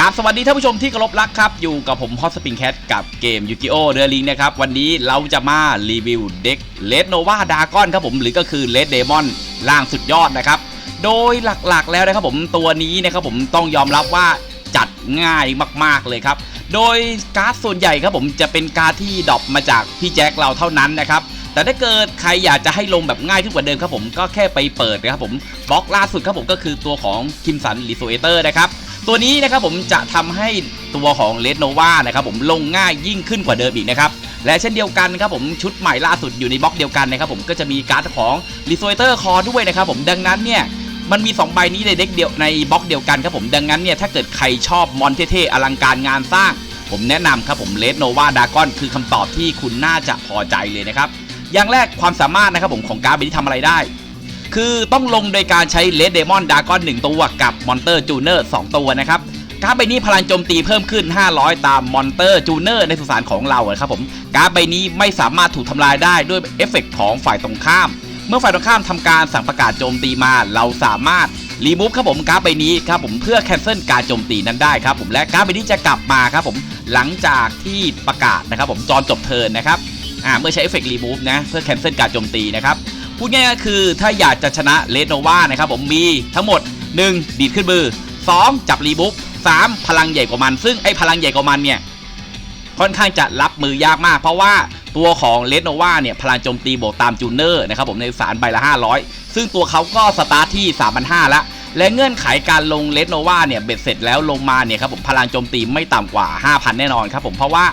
กราบสวัสดีท่านผู้ชมที่เคารพรักครับ อยู่กับผมฮอตสปริงแคทกับเกมยูกิโอเดลิงนะครับ วันนี้เราจะมารีวิวเด็กเลดโนวาดากอนครับผม หรือก็คือเลดเดมอนล่างสุดยอดนะครับ โดยหลักๆแล้วนะครับผมตัวนี้นะครับผมต้องยอมรับว่าจัดง่ายมากๆเลยครับ โดยการ์ดส่วนใหญ่ครับผมจะเป็นการ์ดที่ดรอปมาจากพี่แจ็คเราเท่านั้นนะครับแต่ถ้าเกิดใครอยากจะให้ลงแบบง่ายขึ้นกว่าเดิมครับผมก็แค่ไปเปิดนะครับผมบล็อกล่าสุดครับผมก็คือตัวของคิมสันรีโซเอเตอร์นะครับ ตัวนี้นะครับผมจะทำให้ตัวของเลดโนวานะครับผมลงง่ายยิ่งขึ้นกว่าเดิมอีกนะครับและเช่นเดียวกันครับผมชุดใหม่ล่าสุดอยู่ในบล็อกเดียวกันนะครับผมก็จะมีการ์ดของรีโซเตอร์คอด้วยนะครับผมดังนั้นเนี่ยมันมี 2 ใบนี้ในเด็กเดียวในบล็อกเดียวกันครับผมดังนั้นเนี่ยถ้าเกิดใครชอบมอนเท่ๆอลังการงานสร้าง ผมแนะนำครับผมเลดโนวาดากอนคือคำตอบที่คุณน่าจะพอใจเลยนะครับอย่างแรกความสามารถนะครับผมของการ์ดใบนี้ทำอะไรได้ คือต้องลงโดยการใช้เลดเดมอนดากอน1ตัวกับมอนเตอร์จูเนอร์2ตัวนะครับการ์ดใบนี้พลังโจมตีเพิ่มขึ้น 500 ตามมอนเตอร์จูเนอร์ในสุสานของเราครับผมการ์ดใบนี้ไม่สามารถถูกทำลายได้ด้วยเอฟเฟกต์ของฝ่ายตรงข้าม เมื่อฝ่ายตรงข้ามทำการสั่งประกาศโจมตีมาเราสามารถรีมูฟครับผมการ์ดใบนี้ครับผมเพื่อแคนเซิลการโจมตีนั้นได้ครับผมและการ์ดใบนี้จะกลับมาครับผมหลังจากที่ประกาศนะครับผมจอนจบเทิร์นนะครับอ่าเมื่อใช้เอฟเฟกต์รีมูฟนะเพื่อแคนเซิลการโจมตีนะครับ พูดง่ายๆก็คือถ้าอยากจะชนะเลโนวานะครับผมมีทั้งหมด 1 ดีดขึ้นมือ 2 จับรีบุ๊บ3พลังใหญ่กว่ามัน ซึ่งไอ้พลังใหญ่กว่ามันเนี่ยค่อนข้างจะรับมือยากมาก เพราะว่าตัวของเลโนวาเนี่ยพลังโจมตีบวกตามจูเนอร์นะครับผมในสารใบละ 500 ซึ่งตัวเขาก็สตาร์ทที่ 3,500ละและเงื่อนไขการลงเลโนวาเนี่ยเบ็ดเสร็จแล้วลงมาเนี่ยครับผมพลังโจมตีไม่ต่ำกว่า 5,000 แน่นอนครับผมเพราะว่า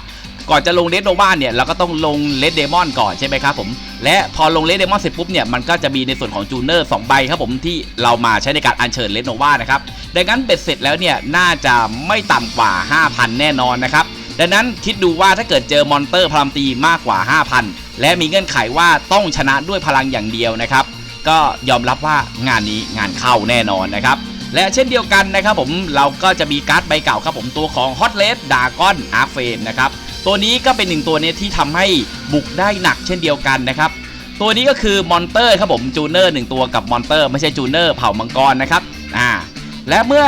ก่อนจะลงเลดโนวาเนี่ยเราก็ต้องลงเลดเดมอนก่อนใช่ไหมครับผมและพอลงเลดเดมอนเสร็จปุ๊บเนี่ยมันก็จะมีในส่วนของจูเนอร์2ใบครับผมที่เรามาใช้ในการอัญเชิญเลดโนวานะครับดังนั้นเบ็ดเสร็จแล้วเนี่ยน่าจะไม่ต่ำกว่า 5,000 แน่นอนนะครับดังนั้นคิดดูว่าถ้าเกิดเจอมอนเตอร์พลังตีมากกว่า 5,000 และมีเงื่อนไขว่าต้องชนะด้วยพลังอย่างเดียวนะครับก็ยอมรับว่างานนี้งานเข้าแน่นอนนะครับและเช่นเดียวกันนะครับผมเราก็จะมีการ์ดใบเก่าครับผมตัวของ Hot r e d Dragon Arc Frame นะครับ ตัวนี้ก็เป็นหนึ่งตัวเนี้ที่ทำให้บุกได้หนักเช่นเดียวกันนะครับ ตัวนี้ก็คือมอนเตอร์ครับผมจูเนอร์หนึ่งตัวกับมอนเตอร์ไม่ใช่จูเนอร์เผ่ามังกรนะครับอ่าและเมื่อ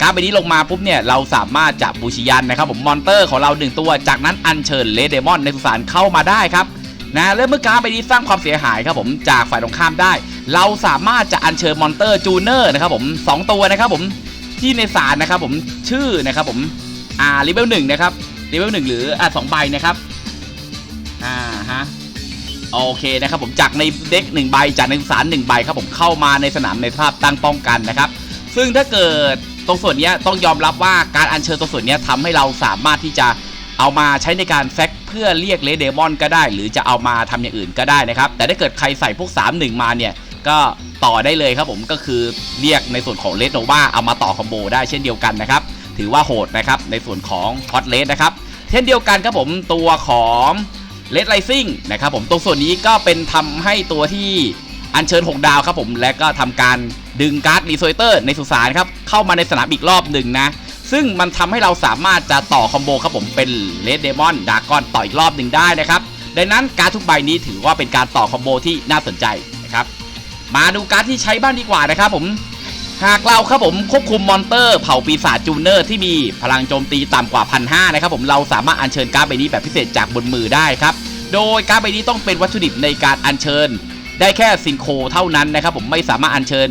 การ์ดใบนี้ลงมาปุ๊บเนี่ยเราสามารถจับบูชิยันนะครับผมมอนเตอร์ของเราหนึ่งตัว จากนั้นอัญเชิญเลเดมอนในสุสานเข้ามาได้ครับนะและเมื่อการ์ดใบนี้สร้างความเสียหายครับผมจากฝ่ายตรงข้ามได้ เราสามารถจะอัญเชิญมอนเตอร์จูเนอร์นะครับผมสองตัวนะครับผมที่ในสารนะครับผมชื่อนะครับผมอ่าเลเวลหนึ่งนะครับ เลเวลหนึ่งหรืออะสองใบนะครับอ่าฮะโอเคนะครับผมจากในเด็กหนึ่งใบจากในสารหนึ่งใบครับผมเข้ามาในสนามในสภาพตั้งป้องกันนะครับ ซึ่งถ้าเกิดตรงส่วนนี้ต้องยอมรับว่าการอัญเชิญตรงส่วนนี้ยทำให้เราสามารถที่จะเอามาใช้ในการแฟกเพื่อเรียกเลเดมอนก็ได้ หรือจะเอามาทำอย่างอื่นก็ได้นะครับ แต่ถ้าเกิดใครใส่พวก 3 1 มาเนี่ย ก็ต่อได้เลยครับผมก็คือเรียกในส่วนของเลดโนวาเอามาต่อคอมโบได้เช่นเดียวกันนะครับ ถือว่าโหดนะครับ ในส่วนของฮอตเลสนะครับ เช่นเดียวกันครับผมตัวของเลดไ i ซิ่งนะครับผมตรงส่วนนี้ก็เป็นทำให้ตัวที่อัญเชิญ 6 ดาวครับผมและก็ทำการดึงการ์ดรีโซเตอร์ในสุสานครับเข้ามาในสนามอีกรอบหนึ่งนะ ซึ่งมันทำให้เราสามารถจะต่อคอมโบครับผมเป็นเลดเดมอนดากอนต่ออีกรอบหนึ่งได้นะครับดังนั้นการดทุกใบนี้ถือว่าเป็นการต่อคอมโบที่น่าสนใจนะครับมาดูการ์ดที่ใช้บ้างดีกว่านะครับผม หากเราครับผมควบคุมมอนเตอร์เผ่าปีศาจจูเนอร์ที่มีพลังโจมตีต่ำกว่าพันห้านะครับผมเราสามารถอัญเชิญการ์ดใบนี้แบบพิเศษจากบนมือได้ครับ โดยการ์ดใบนี้ต้องเป็นวัตถุดิบในการอัญเชิญ ได้แค่ซินโคเท่านั้นนะครับผมไม่สามารถอัญเชิญ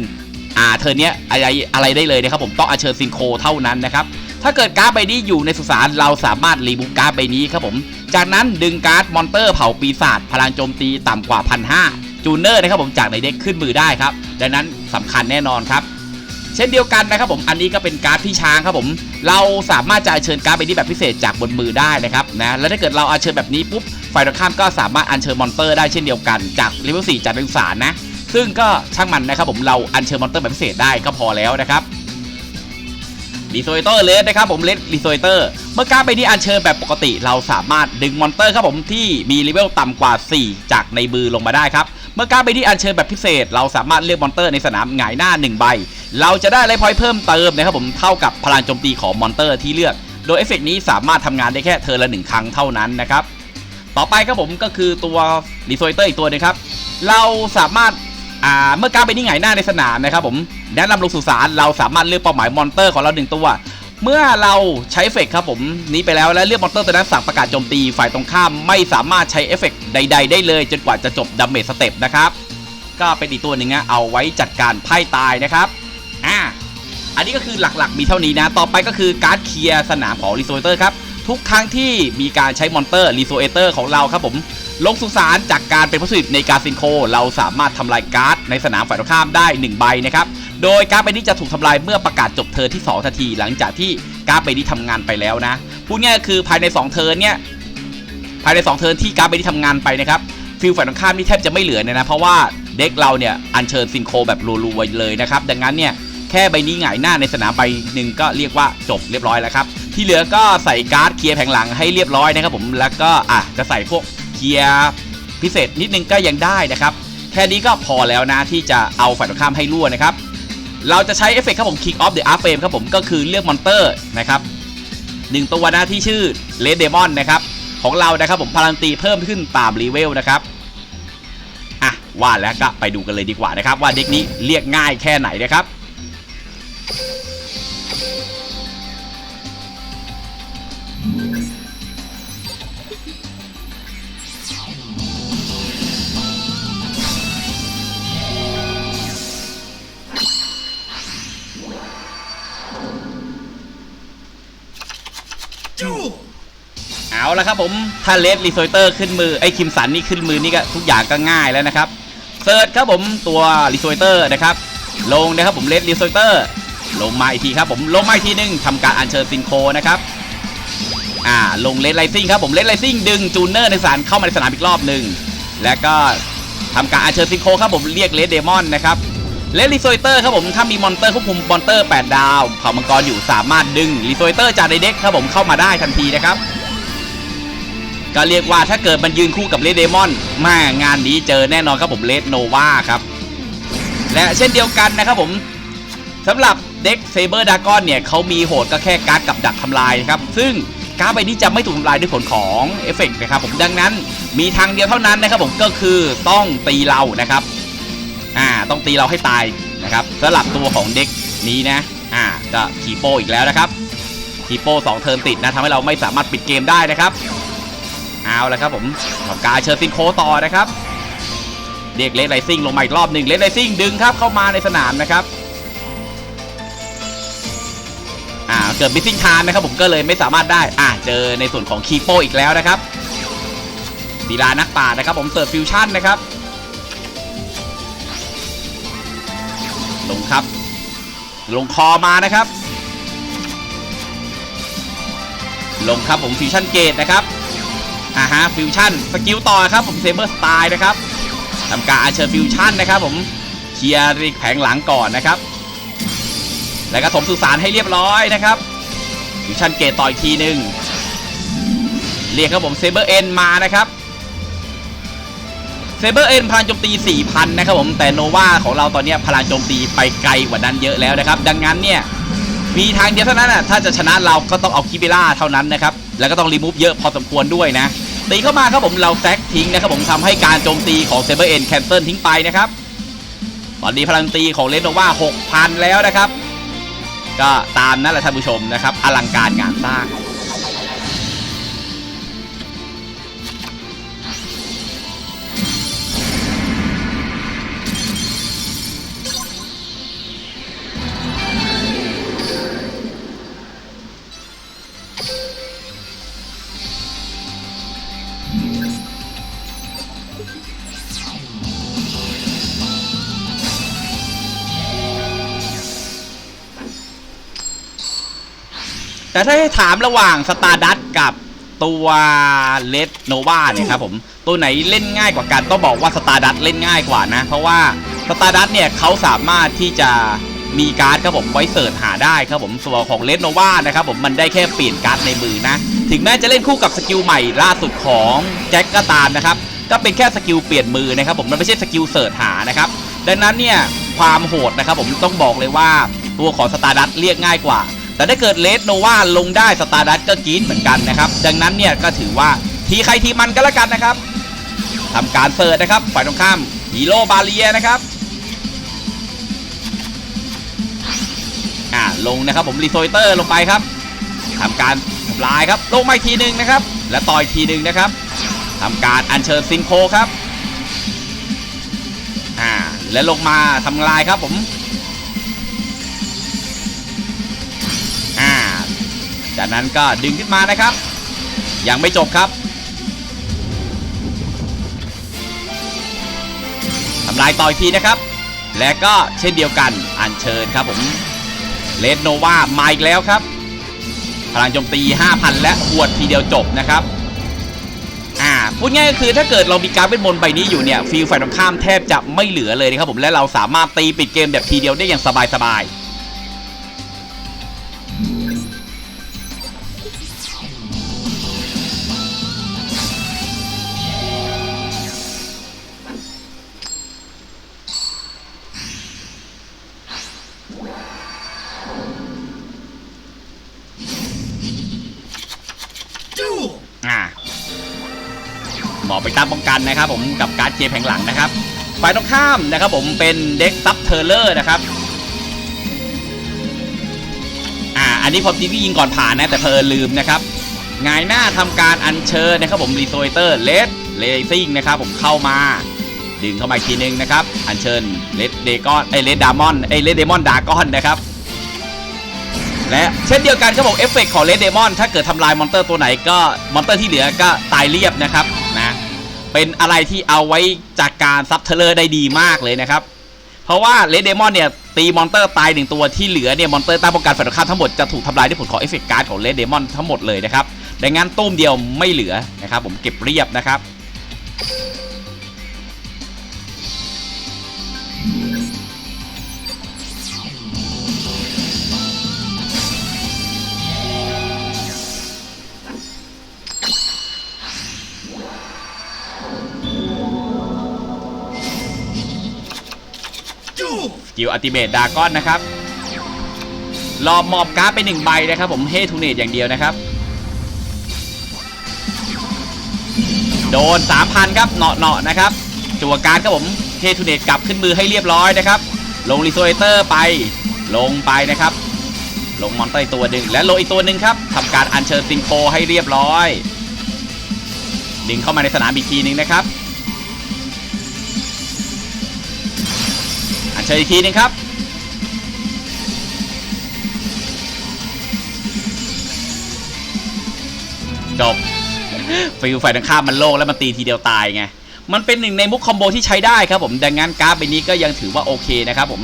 อ่าเธอเนี้ยอะไรอะไรได้เลยนะครับผมต้องอัญเชิญซินโคเท่านั้นนะครับถ้าเกิดการ์ดใบนี้อยู่ในสุสานเราสามารถรีบูการ์ดใบนี้ครับผม จากนั้นดึงการ์ดมอนเตอร์เผ่าปีศาจพลังโจมตีต่ำกว่าพันห้าจูเนอร์นะครับผมจากในเด็กขึ้นมือได้ครับดังนั้นสำคัญแน่นอนครับ เช่นเดียวกันนะครับผมอันนี้ก็เป็นการ์ดพี่ช้างครับผม เราสามารถจะเชิญการ์ดใบนี้แบบพิเศษจากบนมือได้นะครับนะแล้วถ้าเกิดเราอัญเชิญแบบนี้ปุ๊บฝ่ายตรงข้ามก็สามารถอัญเชิญมอนเตอร์ได้เช่นเดียวกันจากเลเวล4จากนักศึกษานะ ซึ่งก็ช่างมันนะครับผมเราอัญเชิญมอนเตอร์แบบพิเศษได้ก็พอแล้วนะครับรีโซเตอร์เลสนะครับผมเลสรีโซเตอร์เมื่อการ์ดใบนี้อัญเชิญแบบปกติ เราสามารถดึงมอนเตอร์ครับผมที่มีเลเวลต่ำกว่า 4 จากในมือลงมาได้ครับ เมื่อการ์ดใบนี้อัญเชิญแบบพิเศษ เราสามารถเลือกมอนเตอร์ในสนามหงายหน้า 1 ใบ เราจะได้ไลฟ์พอยต์เพิ่มเติมนะครับผมเท่ากับพลังโจมตีของมอนเตอร์ที่เลือก โดยเอฟเฟกต์นี้สามารถทำงานได้แค่เทอร์ละหนึ่งครั้งเท่านั้นนะครับต่อไปครับผมก็คือตัวรีโซเตอร์อีกตัวหนึงครับเราสามารถาเมื่อการ์ดใบนี้หงายหน้าในสนามนะครับผมแนะนำลงสู่สารเราสามารถเลือกเป้าหมายมอนเตอร์ของเราหนึ่งตัว เมื่อเราใช้เอฟเฟกต์ครับผมนี้ไปแล้วและเลือกมอนเตอร์ตัวนั้นสั่งประกาศโจมตีฝ่ายตรงข้ามไม่สามารถใช้เอฟเฟกต์ใด ๆ ได้เลย จนกว่าจะจบดาเมจสเต็ปนะครับก็เป็นอีกตัวหนึ่งนะเอาไว้จัดการไพ่ตายนะครับอ่าอันนี้ก็คือหลักๆมีเท่านี้นะ ต่อไปก็คือการเคลียร์สนามของรีโซเตอร์ครับทุกครั้งที่มีการใช้มอนเตอร์รีโซเตอร์ของเราครับผมลงสุสานจากการเป็นผู้สิทธิ์ในการซินโค เราสามารถทำลายการ์ดในสนามฝ่ายตรงข้ามได้ 1 ใบนะครับ โดยการ์ดใบนี้จะถูกทำลายเมื่อประกาศจบเทิร์นที่ 2 ทันที หลังจากที่การ์ดใบนี้ทำงานไปแล้วนะพูดง่ายคือภายใน 2 เทิร์นเนี่ยภายใน 2 เทิร์นที่การ์ดใบนี้ทำงานไปนะครับฟิลฝ่ายตรงข้ามนี่แทบจะไม่เหลือเลยนะเพราะว่าเด็กเราเนี่ยอัญเชิญซินโคแบบรัวๆเลยนะครับดังนั้นเนี่ยแค่ใบนี้หงายหน้าในสนามใบหนึ่งก็เรียกว่าจบเรียบร้อยแล้วครับที่เหลือก็ใส่การ์ดเคลียร์แผงหลังให้เรียบร้อยนะครับผมแล้วก็อะจะใส่พวกเคลียร์พิเศษนิดนึงก็ยังได้นะครับแค่นี้ก็พอแล้วนะที่จะเอาฝ่ายตรงข้ามให้รั่วนะครับ เราจะใช้เอฟเฟกต์ครับผม Kick off the Art Frame ครับผมก็คือเลือกมอนเตอร์นะครับหนึ่งตัวนะที่ชื่อเลดเดมอนนะครับของเรานะครับผมพลังตีเพิ่มขึ้นตามรีเวลนะครับอะว่าแล้วก็ไปดูกันเลยดีกว่านะครับ ว่าเด็กนี้เรียกง่ายแค่ไหนนะครับ ละครับผมถ้าเลดรีโซเตอร์ขึ้นมือไอ้คิมสันนี่ขึ้นมือนี่ก็ทุกอย่างก็ง่ายแล้วนะครับเซิร์ชครับผมตัวรีโซเตอร์นะครับลงนะครับผมเลดรีโซเตอร์ลงมาอีกทีครับผมลงมาอีกทีหนึงทำการอัญเชิญซินโคนะครับอ่าลงเลดไลซิ่งครับผมเลดไลซิ่งดึงจูเนอร์ในสารเข้ามาในสนามอีกรอบหนึ่งแล้วก็ทำการอัญเชิญซินโคครับผมเรียกเลดเดมอนนะครับเลดรีโซเตอร์ครับผมถ้ามีมอนเตอร์ควบคุมมอนเตอร์ 8 ดาวเผ่ามังกรอยู่สามารถดึงรีโซเตอร์จากในเด็กครับผมเข้ามาได้ทันทีนะครับ ก็เรียกว่าถ้าเกิดมันยืนคู่กับเลดเดมอนแม่งานนี้เจอแน่นอนครับผมเลดโนวาครับ และเช่นเดียวกันนะครับผมสำหรับเด็กเซเบอร์ดากอนเนี่ยเขามีโหดก็แค่การ์ดกับดักทำลายนะครับ ซึ่งการ์ดใบนี้จะไม่ถูกทำลายด้วยผลของเอฟเฟกต์นะครับผมดังนั้นมีทางเดียวเท่านั้นนะครับผมก็คือต้องตีเรานะครับอ่าต้องตีเราให้ตายนะครับสำหรับตัวของเด็กนี้นะอ่าก็คีโปอีกแล้วนะครับคีโปสองเทิร์นติดนะทำให้เราไม่สามารถปิดเกมได้นะครับ เอาละครับผมทำการเชิญซิงโคต่อนะครับเรียกเลดไลซิ่งลงมาอีกรอบหนึ่งเลดไลซิ่งดึงครับเข้ามาในสนามนะครับอ่าเกิดมิสซิ่งทานนะครับผมก็เลยไม่สามารถได้อ่าเจอในส่วนของคีโปอีกแล้วนะครับดีลานักป่านะครับผมเสิร์ฟฟิวชั่นนะครับลงครับ ลงคอมานะครับ ลงครับผมฟิวชั่นเกตนะครับ อ่าฮะฟิวชั่นสกิลต่อครับผมเซเบอร์สไตล์นะครับทำการอัญเชิญฟิวชั่นนะครับผมเคลียร์แผงหลังก่อนนะครับ แล้วก็ถมสุสานให้เรียบร้อยนะครับฟิวชั่นเกตต่ออีกทีหนึ่งเรียกครับผมเซเบอร์เอ็นมานะครับเซเบอร์เอ็นพลังโจมตี 4,000 นะครับผม แต่โนวาของเราตอนนี้พลังโจมตีไปไกลกว่านั้นเยอะแล้วนะครับ ดังนั้นเนี่ย มีทางเดียวเท่านั้นอะถ้าจะชนะเราก็ต้องเอาคิเบล่าเท่านั้นนะครับ แล้วก็ต้องรีมูฟเยอะพอสมควรด้วยนะ ตีเข้ามาครับผมเราแซกทิ้งนะครับผมทำให้การโจมตีของเซเบอร์เอ็นแคนเซิลทิ้งไปนะครับตอนนี้พลังตีของเลนโนว่า6,000 แล้วนะครับ ก็ตามนั่นแหละท่านผู้ชมนะครับ อลังการงานสร้าง แต่ถ้าให้ถามระหว่างสตาร์ดัตกับตัวเลดโนวาเนี่ยครับผมตัวไหนเล่นง่ายกว่ากันต้องบอกว่าสตาร์ดัตเล่นง่ายกว่านะ เพราะว่าสตาร์ดัตเนี่ยเขาสามารถที่จะมีการ์ดครับผมไว้เสิร์ชหาได้ครับผมส่วนของเลดโนวานะครับผมมันได้แค่เปลี่ยนการ์ดในมือนะ ถึงแม้จะเล่นคู่กับสกิลใหม่ล่าสุดของแจ็คก็ตามนะครับก็เป็นแค่สกิลเปลี่ยนมือนะครับผมมันไม่ใช่สกิลเสิร์ชหานะครับดังนั้นเนี่ยความโหดนะครับผมต้องบอกเลยว่าตัวของสตาร์ดัตเรียกง่ายกว่า แต่ถ้าเกิดเลสโนวาลงได้สตาร์ดัตก็กรีดเหมือนกันนะครับ ดังนั้นเนี่ยก็ถือว่าทีใครทีมันก็แล้วกันนะครับทำการเสิร์ชนะครับฝ่ายตรงข้ามฮีโร่บาเลียนะครับอ่าลงนะครับผมรีโซเตอร์ลงไปครับทำการทำลายครับลงมาอีกทีหนึ่งนะครับ และต่อยทีหนึ่งนะครับทำการอัญเชิญซิงโคครับอ่าและลงมาทำลายครับผม จากนั้นก็ดึงขึ้นมานะครับ ยังไม่จบครับทำลายต่ออีกทีนะครับ และก็เช่นเดียวกันอัญเชิญครับผมเลดโนวามาอีกแล้วครับ พลังโจมตี 5,000 และหวดทีเดียวจบนะครับอ่าพูดง่ายก็คือถ้าเกิดเรามีการเวทมนใบนี้อยู่เนี่ยฟิลฝ่ายตรงข้ามแทบจะไม่เหลือเลยนะครับผมและเราสามารถตีปิดเกมแบบทีเดียวได้อย่างสบายๆ อ่าหมอไปตามป้องกันนะครับ ผมกับการ์ดเกมแผงหลังนะครับฝ่ายตรงข้ามนะครับ ผมเป็นเด็กซับเทอร์เลอร์นะครับอ่าอันนี้ผมจริงๆยิงก่อนผ่านนะแต่เพลินลืมนะครับงายหน้าทำการอัญเชิญนะครับผมรีโซเตอร์เลดเลซิ่งนะครับผมเข้ามา ดึงเข้ามาอีกทีนึงนะครับ อัญเชิญเลดเดกอนไอเลดดามอนไอเลดเดมอนดากอนนะครับ และเช่นเดียวกันครับผมเอฟเฟกของเลดเดมอนถ้าเกิดทำลายมอนเตอร์ตัวไหนก็มอนเตอร์ที่เหลือก็ตายเรียบนะครับนะเป็นอะไรที่เอาไว้จากการซับเทเลอร์ได้ดีมากเลยนะครับ เพราะว่าเลดเดมอนเนี่ยตีมอนเตอร์ตายหนึ่งตัวที่เหลือเนี่ยมอนเตอร์ต้านป้องกันฝ่ายตรงข้ามทั้งหมดจะถูกทำลายด้วยผลของเอฟเฟกการ์ดของเลดเดมอนทั้งหมดเลยนะครับดังนั้นตุ้มเดียวไม่เหลือนะครับผมเก็บเรียบนะครับ กิลอัติเบตดากอนนะครับรอบมอบการ์ดไปหนึ่งใบนะครับผมเฮทูเนตอย่างเดียวนะครับ โดน 3,000 ครับเนาะเนาะนะครับ จั่วการ์ดครับผมเฮทูเนตกลับขึ้นมือให้เรียบร้อยนะครับ ลงรีโซเตอร์ไปลงไปนะครับ ลงมอนเตอร์ตัวหนึ่งและลงอีกตัวหนึ่งครับทำการอัญเชิญซิงโคให้เรียบร้อย ดึงเข้ามาในสนามอีกทีหนึ่งนะครับ เชิญอีกทีหนึงครับ จบฟิลฝ่ายตรงข้ามมันโล่งแล้วมันตีทีเดียวตายไง มันเป็นหนึ่งในมุกคอมโบที่ใช้ได้ครับผม ดังนั้นการ์ดใบนี้ก็ยังถือว่าโอเคนะครับผม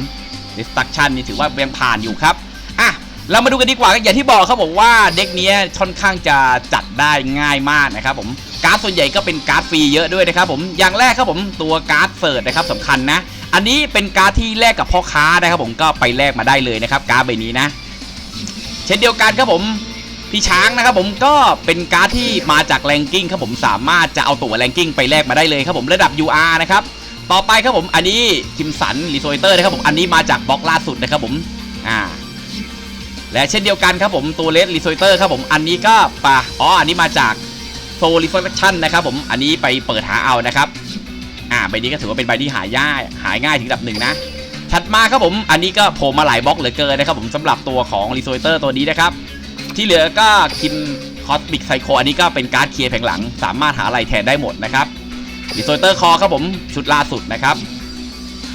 Destruction นี่ถือว่ายังผ่านอยู่ครับอะเรามาดูกันดีกว่าอย่างที่บอกครับผมว่าเด็กนี้ค่อนข้างจะจัดได้ง่ายมากนะครับผมการ์ดส่วนใหญ่ก็เป็นการ์ดฟรีเยอะด้วยนะครับผมอย่างแรกครับผมตัวการ์ดเฟิร์ดนะครับสำคัญนะ อันนี้เป็นการ์ดที่แลกกับพ่อค้านะครับผมก็ไปแลกมาได้เลยนะครับการ์ดใบนี้นะ เช่นเดียวกันครับผมพี่ช้างนะครับผมก็เป็นการ์ดที่มาจากแรงกิ้งครับผมสามารถจะเอาตัวแรงกิ้งไปแลกมาได้เลยครับผมระดับ UR นะครับต่อไปครับผมอันนี้คิมสันรีโซเตอร์นะครับผมอันนี้มาจากบล็อกล่าสุดนะครับผมอ่าและเช่นเดียวกันครับผมตัวเลสรีโซเตอร์ครับผมอันนี้ก็ปะอ๋ออันนี้มาจากโซลิฟ r ชั่นนะครับผมอันนี้ไปเปิดหาเอานะครับ ใบนี้ก็ถือว่าเป็นใบที่หายากหายง่ายถึงระดับหนึ่งนะ ถัดมาครับผมอันนี้ก็โผล่มาหลายบล็อกเหลือเกินนะครับผมสำหรับตัวของรีโซเตอร์ตัวนี้นะครับ ที่เหลือก็คิมคอสบิกไซโคอันนี้ก็เป็นการ์ดเคลียร์แผงหลัง สามารถหาอะไรแทนได้หมดนะครับดิโซเตอร์คอครับผมชุดล่าสุดนะครับ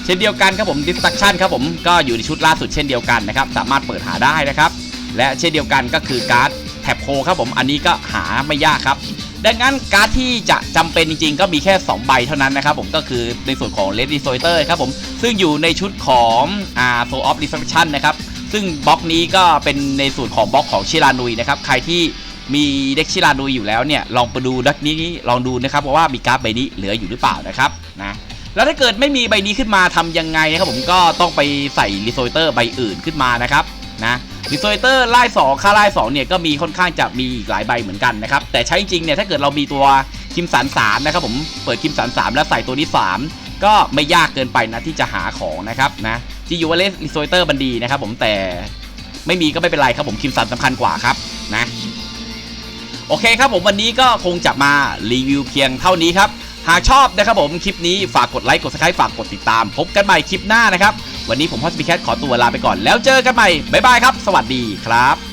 เช่นเดียวกันครับผมดิสตักชันครับผมก็อยู่ในชุดล่าสุดเช่นเดียวกันนะครับสามารถเปิดหาได้นะครับ และเช่นเดียวกันก็คือการ์ดแท็บโคครับผมอันนี้ก็หาไม่ยากครับ ดังนั้นการ์ดที่จะจำเป็นจริง ๆ ก็มีแค่ 2 ใบเท่านั้นนะครับผมก็คือในส่วนของ Red d e s o i t e r ครับผมซึ่งอยู่ในชุดของอ่า Soul of Reflection นะครับซึ่งบล็อกนี้ก็เป็นในส่วนของบล็อกของชิรานุยนะครับใครที่มีเด็กชิรานุยอยู่แล้วเนี่ยลองไปดูดักนี้ลองดูนะครับว่ามีการ์ดใบนี้เหลืออยู่หรือเปล่านะครับนะแล้วถ้าเกิดไม่มีใบนี้ขึ้นมาทำยังไงนะครับผมก็ต้องไปใส่รีโซเตอร์ใบอื่นขึ้นมานะครับนะ รีโซเตอร์ไล่สองค่าไล่สองเนี่ยก็มีค่อนข้างจะมีอีกหลายใบเหมือนกันนะครับ แต่ใช้จริงเนี่ยถ้าเกิดเรามีตัวคิมสันสามนะครับผมเปิดคิมสันสามแล้วใส่ตัวนี้สามก็ไม่ยากเกินไปนะที่จะหาของนะครับนะที่ยูวเลสรีโซเตอร์บันดีนะครับผมแต่ไม่มีก็ไม่เป็นไรครับผมคิมสันสำคัญกว่าครับนะโอเคครับผมวันนี้ก็คงจะมารีวิวเพียงเท่านี้ครับหากชอบนะครับผมคลิปนี้ฝากกดไลค์กด subscribe ฝากกดติดตาม พบกันใหม่คลิปหน้านะครับ วันนี้ผมพอสปีแคทขอตัวลาไปก่อนแล้วเจอกันใหม่บ๊ายบายครับ สวัสดีครับ